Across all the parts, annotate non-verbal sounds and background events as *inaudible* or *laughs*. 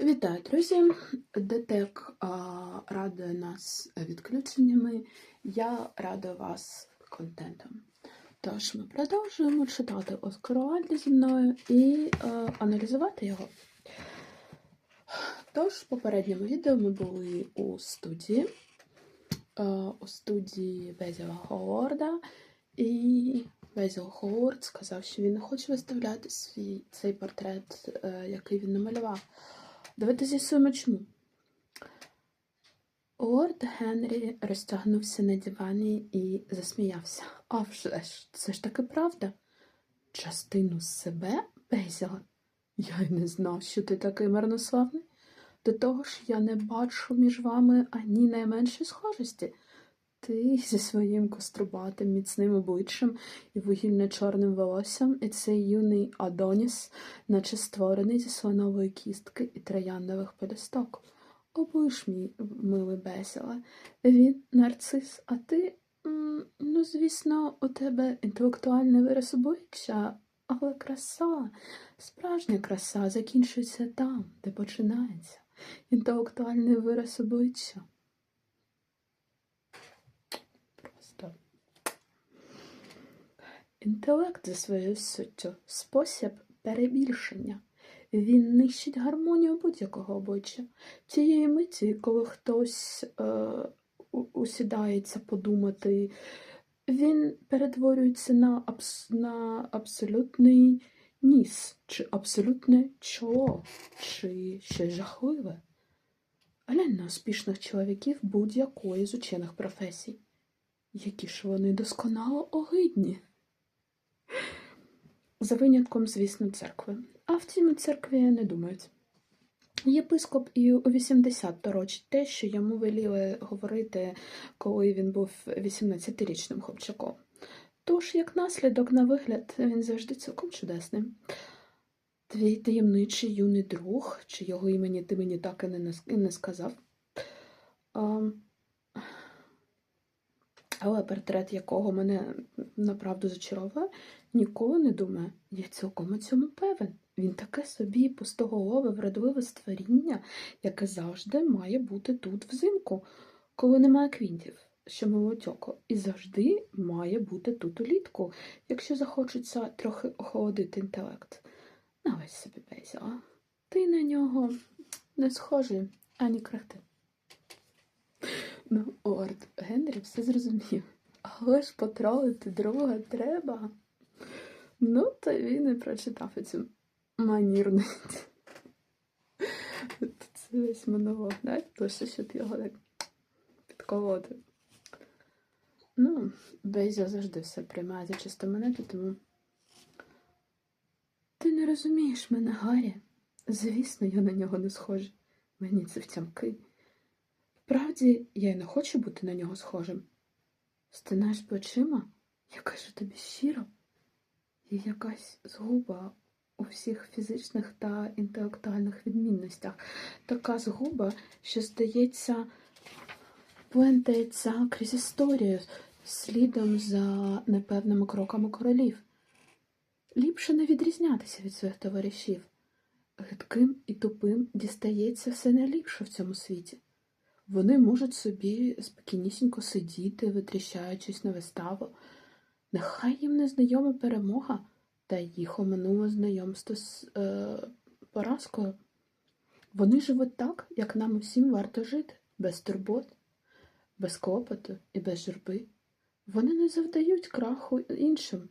Вітаю, друзі! ДТЕК радує нас відключеннями. Я радую вас контентом. Тож ми продовжуємо читати Оскара Вальда зі мною і е, аналізувати його. Тож, в попередньому відео ми були у студії, е, у студії Безіла Ховарда, і Безіл Ховард сказав, що він не хоче виставляти свій цей портрет, е, який він намалював. Давайте з'ясуємо чому. Лорд Генрі розтягнувся на дивані і засміявся. А вже ж, це ж таки правда. Частину себе Безіла? Я й не знав, що ти такий марнославний. До того ж, я не бачу між вами ані найменшої схожості. Ти зі своїм кострубатим міцним обличчям і вугільно-чорним волоссям, і цей юний Адоніс, наче створений зі слонової кістки і трояндових пелюсток. Облиш мій милий Бесіле, він нарцис, а ти, ну, звісно, у тебе інтелектуальний вираз обличчя, але краса, справжня краса закінчується там, де починається. Інтелектуальний вираз обличчя. Просто. Інтелект за своєю суттю спосіб перебільшення. Він нищить гармонію будь-якого обличчя. Тієї миті, коли хтось е, усідається подумати, він перетворюється на, абс, на абсолютний ніс, чи абсолютне чоло, чи щось жахливе. Глянь на успішних чоловіків будь-якої з учених професій. Які ж вони досконало огидні. За винятком, звісно, церкви. А втім, у церкві не думають. Єпископ і у 80 торочить те, що йому веліли говорити, коли він був 18-річним хлопчаком. Тож, як наслідок, на вигляд, він завжди цілком чудесним. Твій таємничий юний друг, чи його імені ти мені так і не, сказав. Але портрет якого мене направду зачаровує, ніколи не думає. Я цілком у цьому певен. Він таке собі пустоголове, вродливе створіння, яке завжди має бути тут взимку, коли немає квітів, що милуть око, і завжди має бути тут улітку, якщо захочеться трохи охолодити інтелект. На ось собі Безіла. Ти на нього не схожий ані крихти. Ну, Лорд Генрі все зрозумів. Але ж потролити друга треба. Ну, то він і прочитав цю манірність. Це весь монолог, да? Лише щоб його так підколоти. Ну, Безя завжди все приймає за чисто монету, тому. Ти не розумієш мене, Гаррі. Звісно, я на нього не схожа. Мені це втямки. Вправді, я й не хочу бути на нього схожим. Стинаєш плечима, я кажу тобі щиро, є якась згуба у всіх фізичних та інтелектуальних відмінностях. Така згуба, що, здається, плентається крізь історію слідом за непевними кроками королів. Ліпше не відрізнятися від своїх товаришів. Гидким і тупим дістається все найліпше в цьому світі. Вони можуть собі спокійнісінько сидіти, витріщаючись на виставу. Нехай їм не знайома перемога, та їх оминуло знайомство з е, поразкою. Вони живуть так, як нам усім варто жити, без турбот, без клопоту і без журби. Вони не завдають краху іншим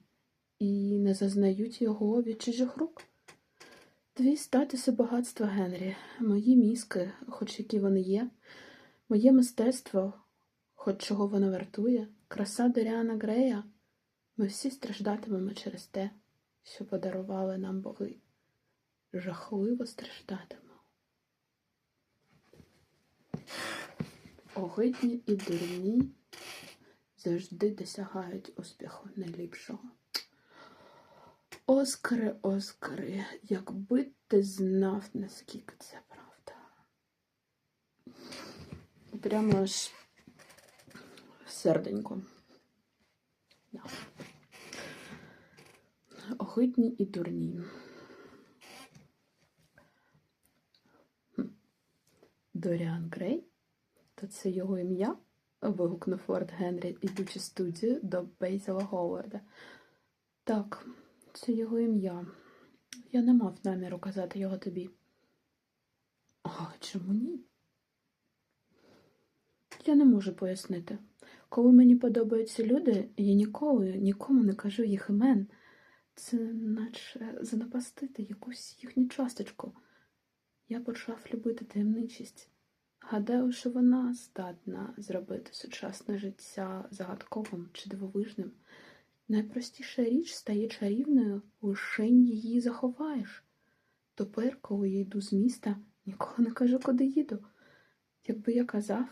і не зазнають його від чужих рук. Твій статус і багатство, Генрі, мої мізки, хоч які вони є, моє мистецтво, хоч чого воно вартує, краса Доріана Грея, ми всі страждатимемо через те, що подарували нам боги. Жахливо страждатимемо. Огидні і дурні завжди досягають успіху найліпшого. Оскари, Оскари, якби ти знав, наскільки це правда. Прямо аж серденько. Да. Огидні і дурні. Доріан Грей? То це його ім'я? вигукнув Лорд Генрі, ідучи студію до Бейзела Говарда. Так, це його ім'я. Я не мав наміру казати його тобі. А чому ні? Я не можу пояснити. Коли мені подобаються люди, я ніколи нікому не кажу їх імен. Це наче занапастити якусь їхню часточку. Я почав любити таємничість. Гадаю, що вона здатна зробити сучасне життя загадковим чи дивовижним. Найпростіша річ стає чарівною, лише її заховаєш. Тепер, коли я йду з міста, ніколи не кажу, куди їду. Якби я казав,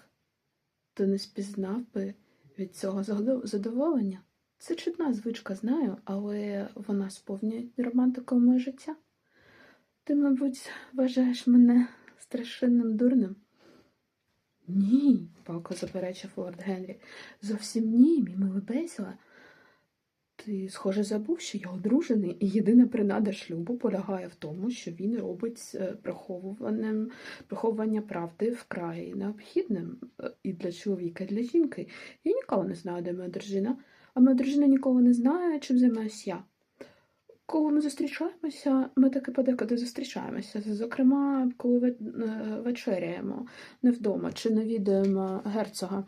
то не спізнав би від цього задоволення. Це чудна звичка, знаю, але вона сповнює романтику моє життя. Ти, мабуть, вважаєш мене страшенним дурним. Ні, палко заперечив лорд Генрі. Зовсім ні, мій милий Бейсіле. Ти, схоже, забув, що я одружений, і єдина принада шлюбу полягає в тому, що він робить е, приховуванням, приховування правди вкрай необхідним е, і для чоловіка, і для жінки. Я ніколи не знаю, де моя дружина, а моя дружина ніколи не знає, чим займаюся я. Коли ми зустрічаємося, ми таки подекуди зустрічаємося. Зокрема, коли е, вечеряємо не вдома чи навідуємо герцога,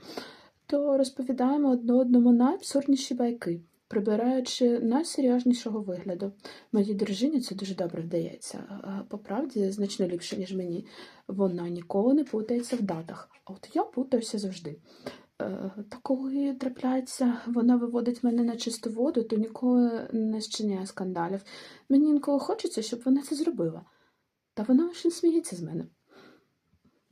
то розповідаємо одне одному найабсурдніші байки, прибираючи найсерйознішого вигляду. Моїй дружині це дуже добре вдається. По правді, значно ліпше, ніж мені. Вона ніколи не путається в датах, а от я путаюся завжди. Е, Та коли трапляється, вона виводить мене на чисту воду, то ніколи не зчиняє скандалів. Мені інколи хочеться, щоб вона це зробила. Та вона лише сміється з мене.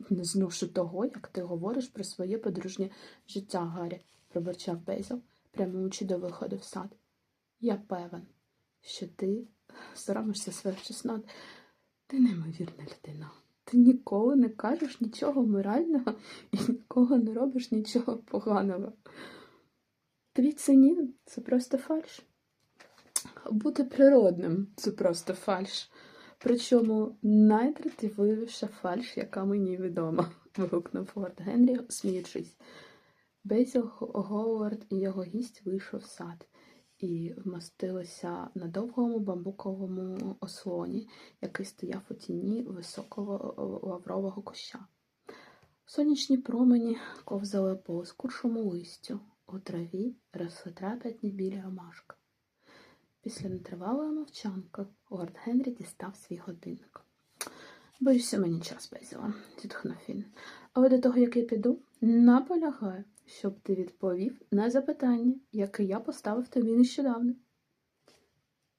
Не зношу того, як ти говориш про своє подружнє життя, Гаррі, пробурчав Бейзел, прямуючи до виходу в сад. Я певен, що ти соромишся своїх чеснот. Ти неймовірна людина. Ти ніколи не кажеш нічого морального і ніколи не робиш нічого поганого. Твій цинізм це просто фальш. Бути природним це просто фальш. Причому найдратівливіша фальш, яка мені відома, *laughs* вигукнув Лорд Генрі, сміючись. Бейзіл Говард і його гість вийшов в сад і вмостилися на довгому бамбуковому ослоні, який стояв у тіні високого лаврового куща. Сонячні промені ковзали по лискучому листю, у траві росли трапетні білі ромашки. Після нетривалої мовчанки лорд Генрі дістав свій годинник. Боюся, мені час безіла, зітхнув він. Але до того, як я піду, наполягаю, щоб ти відповів на запитання, яке я поставив тобі нещодавно.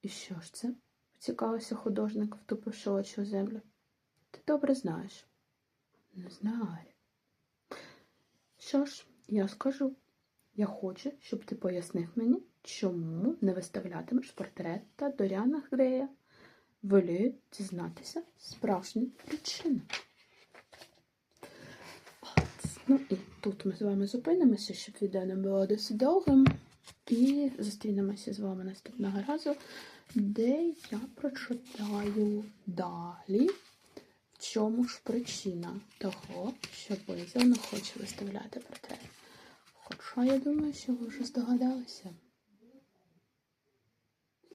І що ж це? поцікавився художник, втупивши очі у землю. Ти добре знаєш. Не знаю. Що ж, я скажу. Я хочу, щоб ти пояснив мені, чому не виставлятимеш портрета Доріана Грея. Волію дізнатися справжню причину. Ну і тут ми з вами зупинимося, щоб відео не було досить довгим. І зустрінемося з вами наступного разу, де я прочитаю далі, в чому ж причина того, що Бейзел не хоче виставляти портрет. Хоча я думаю, що ви вже здогадалися.